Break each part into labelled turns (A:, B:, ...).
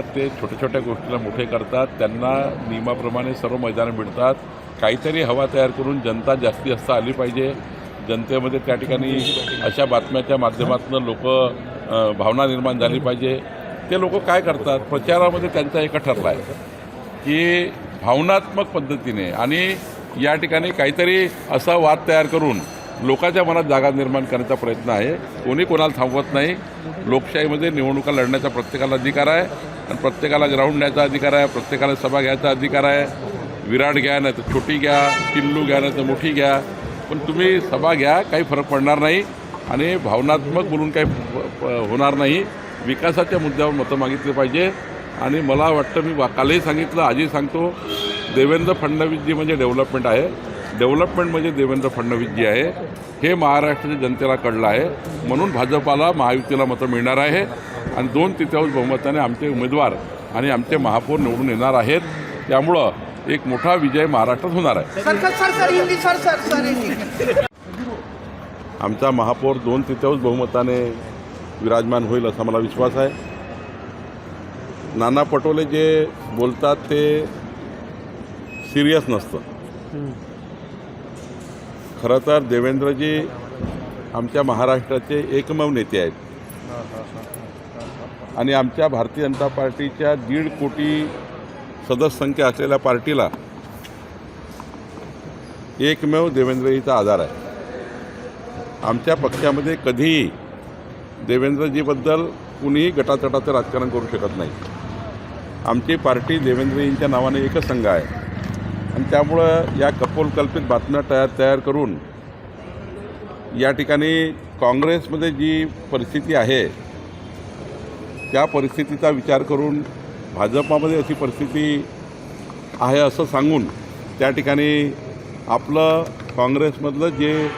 A: करतात ते छोट्या छोट्या गोष्टीला मोठे करतात त्यांना नियमाप्रमाणे सर्व मैदानं मिळतात. काहीतरी हवा तयार करून जनता जास्ती जास्त आली पाहिजे. जनतेमध्ये त्या ठिकाणी अशा बातम्याच्या माध्यमातून लोक भावना निर्माण झाली पाहिजे. ते लोक काय करतात? प्रचारामध्ये त्यांचा एका ठरला आहे की भावनात्मक पद्धतीने आणि या ठिकाणी काहीतरी असा वाद तयार करून लोकांच्या मनात जागा निर्माण करण्याचा प्रयत्न आहे. कोणी कोणाला थांबवत नाही. लोकशाहीमध्ये निवडणुका लढण्याचा प्रत्येकाला अधिकार आहे. आणि प्रत्येकाला ग्राउंड न्यायचा अधिकार आहे. प्रत्येकाला सभा घ्यायचा अधिकार आहे. विराट घ्या नाही तर छोटी घ्या किल्लू घ्या नाही तर मोठी घ्या. पण तुम्ही सभा घ्या काही फरक पडणार नाही. आणि भावनात्मक बोलून काही प- होणार नाही. विकासाच्या मुद्द्यावर मतं मागितली पाहिजे. आणि मला वाटतं मी कालही सांगितलं आजही सांगतो देवेंद्र फडणवीसजी म्हणजे डेव्हलपमेंट आहे. डेव्हलपमेंट म्हणजे देवेंद्र फडणवीसजी आहे हे महाराष्ट्राच्या जनतेला कळलं आहे. म्हणून भाजपाला महायुतीला मतं मिळणार आहे. आणि दोन तृतीयांश बहुमताने आमचे उमेदवार आणि आमचे महापौर निवडून येणार आहेत. त्यामुळं एक मोठा विजय महाराष्ट्रात होणार आहे.
B: Sir sir sir sir Hindi sir sir sir Hindi.
A: आमचा महापौर दोन तृतीयांश बहुमताने विराजमान होईल असा मला विश्वास आहे. नाना पटोले जे बोलतात ते सिरियस नसतं. खरं तर देवेंद्रजी आमच्या महाराष्ट्राचे एकमेव नेते आहेत. आणि आमच्या भारतीय जनता पार्टीच्या दीड कोटी सदस्य संख्या असलेल्या पार्टीला एकमेव देवेंद्रजीचा आधार आहे. आमच्या पक्षामध्ये कधीही देवेंद्रजीबद्दल कुणीही गटातटाचं राजकारण करू शकत नाही. आमची पार्टी देवेंद्रजींच्या नावाने एकच संघ आहे. आणि त्यामुळं या कपोलकल्पित बातम्या तयार तयार करून या ठिकाणी काँग्रेसमध्ये जी परिस्थिती आहे त्या परिस्थितीचा विचार करून भाजपामध्ये अशी परिस्थिती आहे असं सांगून त्या ठिकाणी आपलं काँग्रेसमधलं जे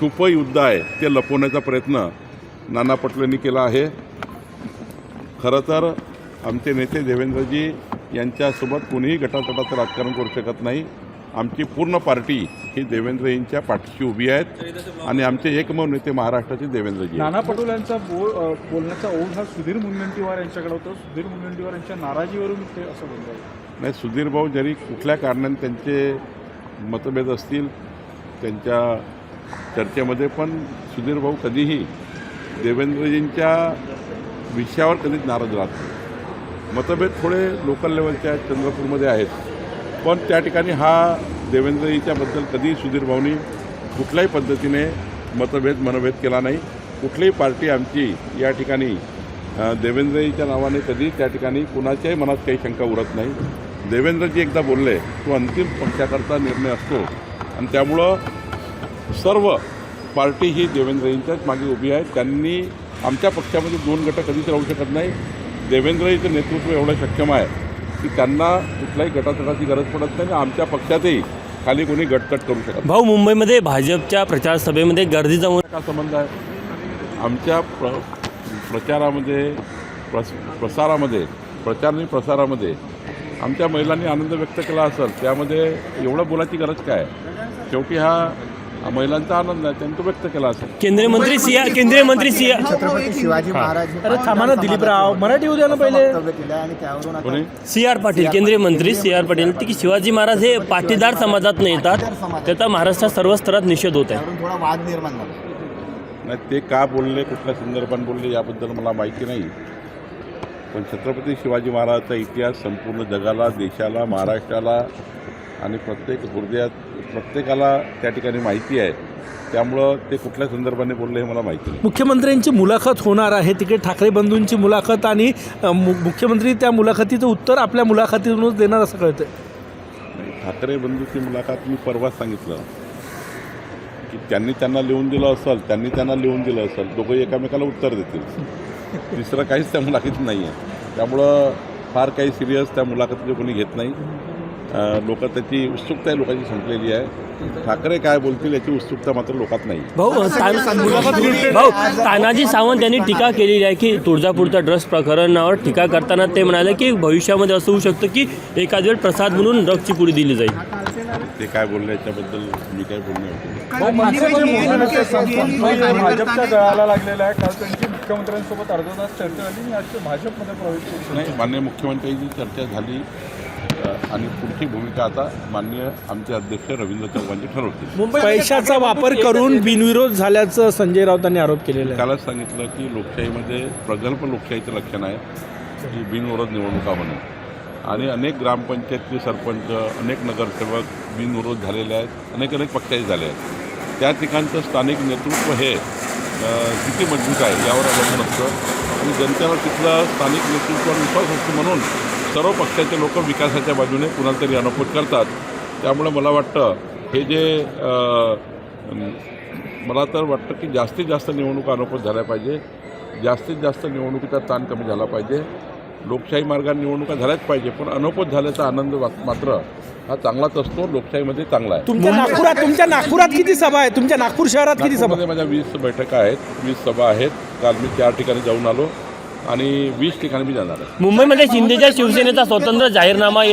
A: छुपं युद्ध आहे ते लपवण्याचा प्रयत्न नाना पटोलेंनी केला आहे. खरं तर आमचे नेते देवेंद्रजी यांच्यासोबत कोणीही गटातटाचं राजकारण करू शकत नाही. आमची पूर्ण पार्टी ही देवेंद्रजींच्या पाठीशी उभी आहेत आणि आमचे एकमेव नेते महाराष्ट्राचे देवेंद्रजी.
C: नाना पटोले यांचा बोल बोलण्याचा ओढ हा सुधीर मुनगंटीवार यांच्याकडे होता. सुधीर मुनगंटीवार यांच्या नाराजीवरून ते असं बोलतात
A: नाही सुधीर भाऊ जरी कुठल्या कारणाने त्यांचे मतभेद असतील त्यांच्या चर्चेमध्ये पण सुधीर भाऊ कधीही देवेंद्रजींच्या विषयावर कधीच नाराज राहत मतभेद थोडे लोकल लेवलच्या चंद्रपूरमध्ये आहेत. पण त्या ठिकाणी हा देवेंद्रजीच्याबद्दल कधीही सुधीर भाऊनी कुठल्याही पद्धतीने मतभेद मनभेद केला नाही. कुठलीही पार्टी आमची या ठिकाणी देवेंद्रजीच्या नावाने कधी त्या ठिकाणी कुणाच्याही मनात काही शंका उरत नाही. देवेंद्रजी एकदा बोलले तो अंतिम पक्षाकरता निर्णय असतो. आणि त्यामुळं सर्व पार्टी ही देवेंद्रजींच्याच मागे उभी आहे. त्यांनी आमच्या पक्षामध्ये दोन गटं कधीच राहू शकत नाही. देवेंद्रजीचं नेतृत्व एवढं सक्षम आहे की त्यांना कुठल्याही गटातटाची गरज पडत नाही आणि आमच्या पक्षातही खाली कोणी गटतट करू शकत
D: भाऊ मुंबईमध्ये भाजपच्या प्रचार सभेमध्ये गर्दी जमून
A: का संबंध आहे? आमच्या प्र प्रचारामध्ये प्रस प्रसारामध्ये प्रचार आणि प्रसारामध्ये आमच्या महिलांनी आनंद व्यक्त केला असेल त्यामध्ये एवढं बोलायची गरज काय? शेवटी हा महिलांचा आनंद आहे त्यांनी तो व्यक्त केला असेल.
D: केंद्रीय मंत्री सिया केंद्रीय मंत्री सिया
E: छत्रपती शिवाजी महाराज
C: अरे थांबा ना दिलीपराव. मराठी उद्या ना पहिले.
E: वक्तव्य केलं आणि त्यावरून आता
A: कोणी?
D: सी आर पाटील केंद्रीय मंत्री सी आर पाटील. की शिवाजी महाराज हे पाटीदार समाजात न येतात त्याचा महाराष्ट्रात सर्व स्तरात निषेध होत आहे.
E: त्यावरून थोडा वाद निर्माण झाला.
A: नाही ते का बोलले कुठल्या संदर्भात बोलले याबद्दल मला माहिती नाही. पण छत्रपती शिवाजी महाराजांचा इतिहास संपूर्ण जगाला देशाला महाराष्ट्राला आणि प्रत्येक हृदयात प्रत्येकाला त्या ठिकाणी माहिती आहे. त्यामुळं ते कुठल्या संदर्भाने बोलले हे मला माहिती नाही.
F: मुख्यमंत्र्यांची मुलाखत होणार आहे. तिकडे ठाकरे बंधूंची मुलाखत आणि मु- मुख्यमंत्री त्या मुलाखतीचं उत्तर आपल्या मुलाखतीतूनच देणार असं कळतं
A: ठाकरे बंधूची मुलाखत मी परवाच सांगितलं. की त्यांनी त्यांना लिहून दिलं असेल त्यांनी त्यांना लिहून दिलं असेल दोघंही एकामेकाला उत्तर देतील. तिसरं काहीच त्या मुलाखतीत नाही आहे त्यामुळं फार काही सिरियस त्या मुलाखतीचे कोणी घेत नाही. लोक त्याची उत्सुकता आहे लोकांची संपलेली आहे. ठाकरे काय बोलतील याची उत्सुकता मात्र लोकात नाही.
D: भाऊ भाऊ तानाजी सावंत यांनी टीका केलेली आहे की तुळजापूरच्या ड्रग्स प्रकरणावर टीका करताना ते म्हणाले की भविष्यामध्ये असं होऊ शकतं की एखाद वेळ प्रसाद म्हणून ड्रग्सची पुडी दिली जाईल.
A: ते काय बोलले याच्याबद्दल मी काय बोलणे होते
C: भाऊ मागचे जे मोहन असे संस्थान भाजपच्या गळाला लागलेला आहे. काल त्यांची मुख्यमंत्र्यांसोबत अर्धा तास चर्चा झाली आणि आज ते भाजपमध्ये प्रवेश.
A: नाही मान्य मुख्यमंत्र्यांची चर्चा झाली. आणि पुढची भूमिका आता मान्य आमचे अध्यक्ष रवींद्र चव्हाणजी ठरवतील.
F: पैशाचा वापर करून बिनविरोध झाल्याचं संजय राऊतांनी आरोप केलेला आहे.
A: कालच सांगितलं की लोकशाहीमध्ये प्रगल्भ लोकशाहीचं लक्षण आहे की बिनविरोध निवडणुका होणे आणि अनेक ग्रामपंचायतचे सरपंच अनेक नगरसेवक बिनविरोध झालेले आहेत अनेक अनेक पक्षाचे झाले आहेत. त्या ठिकाणचं स्थानिक नेतृत्व हे किती मजबूत आहे यावर अवलंबून असतं. आणि जनतेवर तिथलं स्थानिक नेतृत्वावर विश्वास असतो म्हणून सर्व पक्षाचे लोक विकासाच्या बाजूने कुणाला तरी अनपोट करतात. त्यामुळे मला वाटतं हे जे मला तर वाटतं की जास्तीत जास्त निवडणुका अनौपत झाल्या पाहिजे. जास्तीत जास्त निवडणुकीचा ताण कमी झाला पाहिजे. लोकशाही मार्गाने निवडणुका झाल्याच पाहिजे पण अनौपत झाल्याचा आनंद मात्र हा चांगलाच असतो. लोकशाहीमध्ये चांगला आहे.
F: तुमच्या नागपुरात तुमच्या नागपुरात किती सभा आहे तुमच्या नागपूर शहरात किती सभा?
A: माझ्या वीस बैठका आहेत. वीस सभा आहेत. काल मी चार ठिकाणी जाऊन आलो. आणि वीस ठिकाणी मी जाणार आहे.
D: मुंबईमध्ये म्हणजे शिंदेच्या शिवसेनेचा स्वतंत्र जाहीरनामा